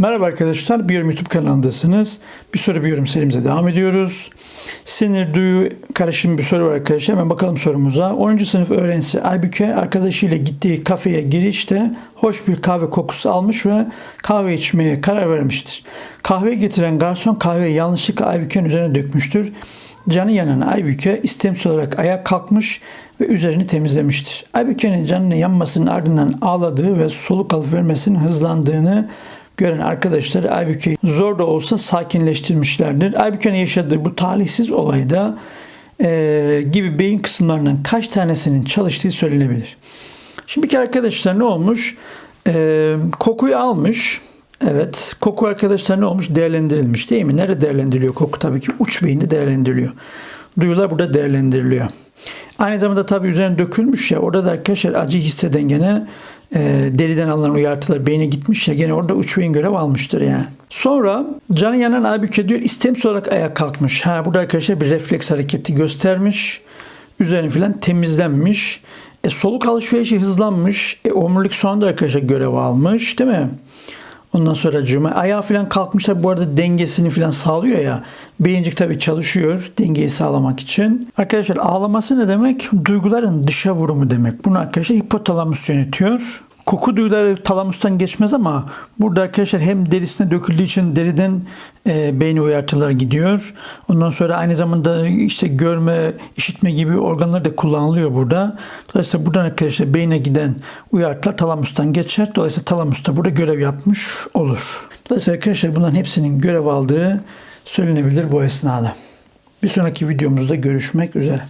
Merhaba arkadaşlar, bir yorum YouTube kanalındasınız. Bir soru bir yorum serimize devam ediyoruz. Sinir, duyu karışım bir soru var arkadaşlar. Hemen bakalım sorumuza. 10. sınıf öğrencisi Aybüke arkadaşıyla gittiği kafeye girişte hoş bir kahve kokusu almış ve kahve içmeye karar vermiştir. Kahve getiren garson kahveyi yanlışlıkla Aybüke'nin üzerine dökmüştür. Canı yanan Aybüke istemsiz olarak ayağa kalkmış ve üzerini temizlemiştir. Aybüke'nin canının yanmasının ardından ağladığı ve soluk alıp vermesinin hızlandığını gören arkadaşlar Aybüke'yi zor da olsa sakinleştirmişlerdir. Aybüke'nin yaşadığı bu talihsiz olayda eee, gibi beyin kısımlarının kaç tanesinin çalıştığı söylenebilir. Şimdi bir kere arkadaşlar ne olmuş? Eee, kokuyu almış. Evet. Koku arkadaşlar ne olmuş? Değerlendirilmiş değil mi? Nerede değerlendiriliyor koku? Tabii ki uç beyinde değerlendiriliyor. Duyular burada değerlendiriliyor. Aynı zamanda tabii üzerine dökülmüş ya orada da arkadaşlar acı hisseden gene e, deriden alınan uyartılar beyne gitmiş ya gene orada uç beyin görev almıştır yani. Sonra canı yanan Aybüke diyor istemsiz olarak ayağa kalkmış. Ha burada arkadaşlar bir refleks hareketi göstermiş. Üzerini filan temizlenmiş. E, soluk alışverişi hızlanmış. E, omurilik soğan da arkadaşlar görev almış değil mi? Ondan sonra cuma ayağı falan kalkmış tabi bu arada dengesini falan sağlıyor ya. Beyincik tabi çalışıyor dengeyi sağlamak için. Arkadaşlar ağlaması ne demek? Duyguların dışa vurumu demek. Bunu arkadaşlar hipotalamus yönetiyor. Koku duyuları talamustan geçmez ama burada arkadaşlar hem derisine döküldüğü için deriden e, beyni uyartılar gidiyor. Ondan sonra aynı zamanda işte görme, işitme gibi organlar da kullanılıyor burada. Dolayısıyla buradan arkadaşlar beyne giden uyartılar talamustan geçer. Dolayısıyla talamus da burada görev yapmış olur. Dolayısıyla arkadaşlar bunların hepsinin görev aldığı söylenebilir bu esnada. Bir sonraki videomuzda görüşmek üzere.